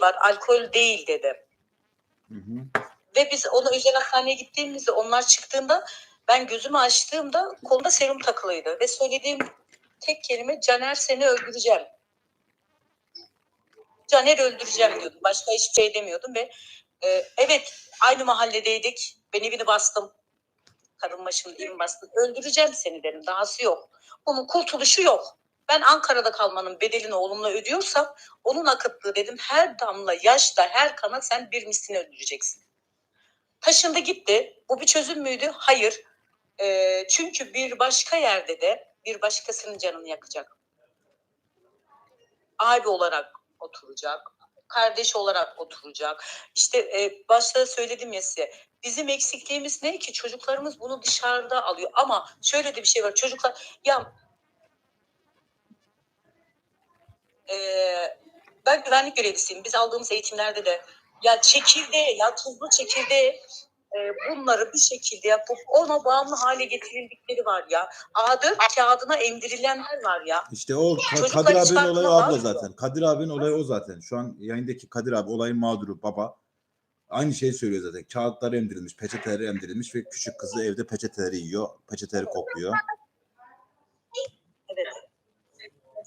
var. Alkol değil dedi. Hı hı. Ve biz ona özel hastaneye gittiğimizde onlar çıktığında ben gözümü açtığımda kolunda serum takılıydı. Ve söylediğim tek kelime Caner seni öldüreceğim. Caner öldüreceğim diyordum. Başka hiçbir şey demiyordum ve e, evet aynı mahalledeydik. Ben evini bastım. Kadın başının evini bastım. Öldüreceğim seni dedim. Dahası yok. Bunun kurtuluşu yok. Ben Ankara'da kalmanın bedelini oğlumla ödüyorsam onun akıttığı dedim her damla yaşla her kana sen bir mislini öldüreceksin. Taşındı gitti. Bu bir çözüm müydü? Hayır. Ee, çünkü bir başka yerde de bir başkasının canını yakacak. Abi olarak oturacak. Kardeş olarak oturacak. İşte e, başta söyledim ya size. Bizim eksikliğimiz ne ki? Çocuklarımız bunu dışarıda alıyor. Ama şöyle de bir şey var. Çocuklar ya e, ben güvenlik görevlisiyim. Biz aldığımız eğitimlerde de ya çekirdeğe, ya tuzlu çekirdeğe e, bunları bir şekilde yapıp ona bağımlı hale getirildikleri var ya. A4 kağıdına emdirilenler var ya. İşte o Ka- Kadir abinin olayı var abla zaten. Kadir abinin olayı o zaten. Şu an yayındaki Kadir abi olayın mağduru baba. Aynı şeyi söylüyor zaten. Kağıtlar emdirilmiş, peçeteleri emdirilmiş ve küçük kızı evde peçeteleri yiyor. Peçeteleri kokluyor. Evet.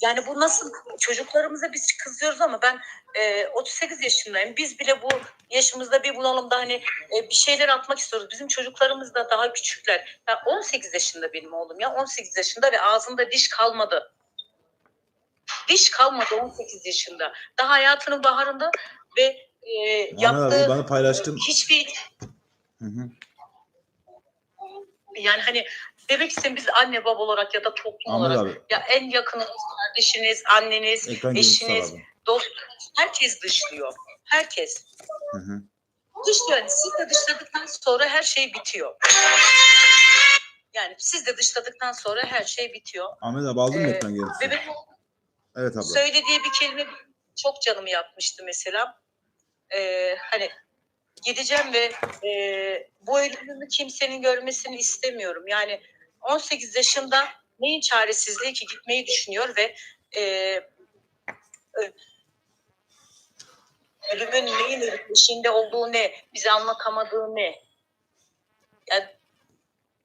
Yani bu nasıl çocuklarımıza biz kızıyoruz ama ben e, 38 yaşındayım. Biz bile bu yaşımızda bir bulalım da hani e, bir şeyler atmak istiyoruz. Bizim çocuklarımız da daha küçükler. Ya 18 yaşında benim oğlum ya 18 yaşında ve ağzında diş kalmadı. Diş kalmadı 18 yaşında. Daha hayatının baharında ve e, abi yaptığı bana paylaştın. hiçbir Hı hı. Yani hani demek istedim biz anne baba olarak ya da toplum Ahmet olarak abi ya en yakınınız kardeşiniz, anneniz, ekran eşiniz, abi. dostunuz herkes dışlıyor. Herkes. Hı hı. Dışlıyor. Yani siz de dışladıktan sonra her şey bitiyor. Yani siz de dışladıktan sonra her şey bitiyor. Ahmet abi aldın mı Ee, ekran Ve görüntüsü? benim Evet abla. söylediği bir kelime çok canımı yakmıştı mesela. Ee, hani gideceğim ve e, bu ölümümü kimsenin görmesini istemiyorum. Yani 18 yaşında neyin çaresizliği ki gitmeyi düşünüyor ve e, ölümün neyin eşiğinde olduğu ne, bize anlatamadığı ne. Yani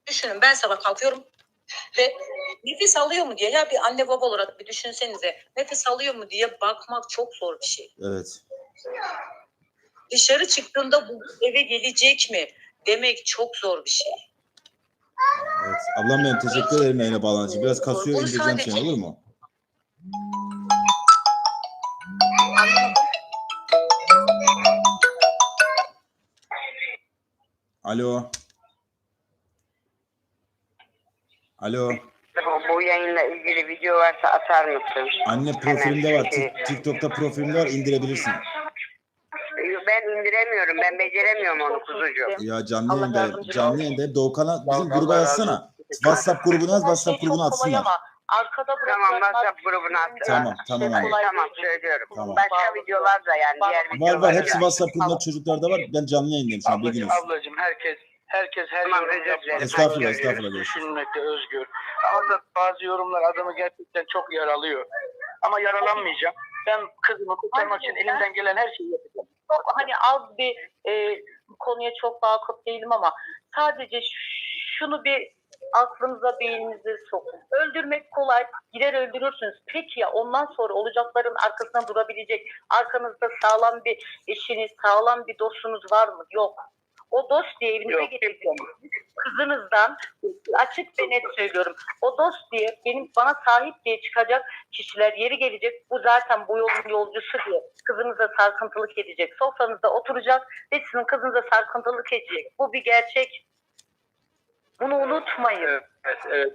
düşünün ben sabah kalkıyorum ve nefes alıyor mu diye ya bir anne baba olarak bir düşünsenize nefes alıyor mu diye bakmak çok zor bir şey. Evet. Dışarı çıktığında bu eve gelecek mi demek çok zor bir şey. Evet. Ablam benim teşekkür ederim yayına bağlantıcı. için. Biraz kasıyor Bunu indireceğim sadece- seni olur mu? Alo. Alo. Bu yayınla ilgili video varsa atar mısın? Anne Hemen profilimde var. şey- Tik- TikTok'ta profilimde var. indirebilirsin. Ben indiremiyorum. Ben beceremiyorum onu kuzucuğum. Ya canlı Allah yayında, canlı olsun. yayında Doğukan'a bizim Allah gruba razı yazsana. WhatsApp grubuna yaz, Her WhatsApp şey grubuna çok kolay atsınlar. ama Arkada Tamam bırakılanlar WhatsApp grubuna at. Tamam, tamam şey kolay Tamam değil. söylüyorum. Tamam. Başka videolar da yani diğer Var, videolar. Var var da. hepsi WhatsApp grubunda çocuklarda var. Ben canlı yayındayım şu an Ablacığım, bilginiz. ablacığım herkes herkes her Tamam, yorum özür yapmak dilerim. Estağfurullah, özgür, estağfurullah. Düşünmekte özgür. Ama bazı yorumlar adamı gerçekten çok yaralıyor. Ama yaralanmayacağım. Ben kızımı kurtarmak için elimden gelen her şeyi yapacağım. Çok hani az bir e, konuya çok vakıf değilim ama sadece şunu bir aklınıza beyninize sokun. Öldürmek kolay. Gider öldürürsünüz. Peki ya ondan sonra olacakların arkasında durabilecek arkanızda sağlam bir eşiniz, sağlam bir dostunuz var mı? Yok. O dost diye evinize Yok. getirdiğiniz kızınızdan açık ve net söylüyorum. O dost diye benim bana sahip diye çıkacak kişiler yeri gelecek. Bu zaten bu yolun yolcusu diye kızınıza sarkıntılık edecek. Sofranızda oturacak ve sizin kızınıza sarkıntılık edecek. Bu bir gerçek. Bunu unutmayın. Evet, evet.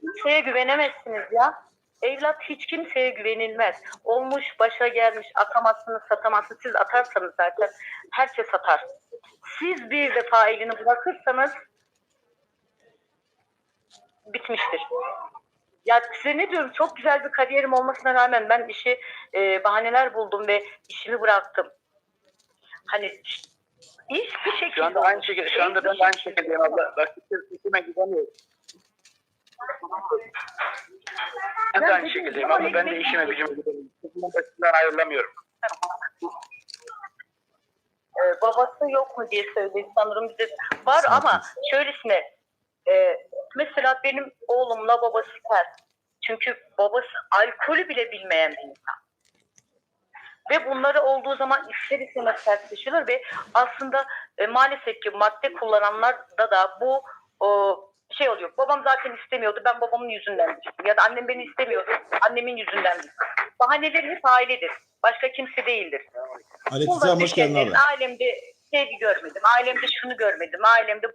Kimseye güvenemezsiniz ya. Evlat hiç kimseye güvenilmez. Olmuş, başa gelmiş, atamazsınız, satamazsınız. Siz atarsanız zaten herkes atar. Siz bir defa elini bırakırsanız bitmiştir. Ya size ne diyorum çok güzel bir kariyerim olmasına rağmen ben işi e, bahaneler buldum ve işimi bıraktım. Hani hiçbir şekilde Şu anda aynı şekilde, şu anda ben aynı şekildeyim abla. Bak sesime gidemiyorum. Ben de aynı şekildeyim abla. Ben de işime gücüme gidemiyorum. Kızımın başından ayrılamıyorum. babası yok mu diye söyledi sanırım bize. Var ama şöylesine e, mesela benim oğlumla babası ters. Çünkü babası alkolü bile bilmeyen bir insan. Ve bunları olduğu zaman ister istemez tartışılır ve aslında e, maalesef ki madde kullananlarda da bu o, şey oluyor. Babam zaten istemiyordu. Ben babamın yüzünden düştüm. Ya da annem beni istemiyordu. Annemin yüzünden düştüm. Bahaneleri hep ailedir. Başka kimse değildir. Bunları hoş geldin abi. Ailemde sevgi görmedim. Ailemde şunu görmedim. Ailemde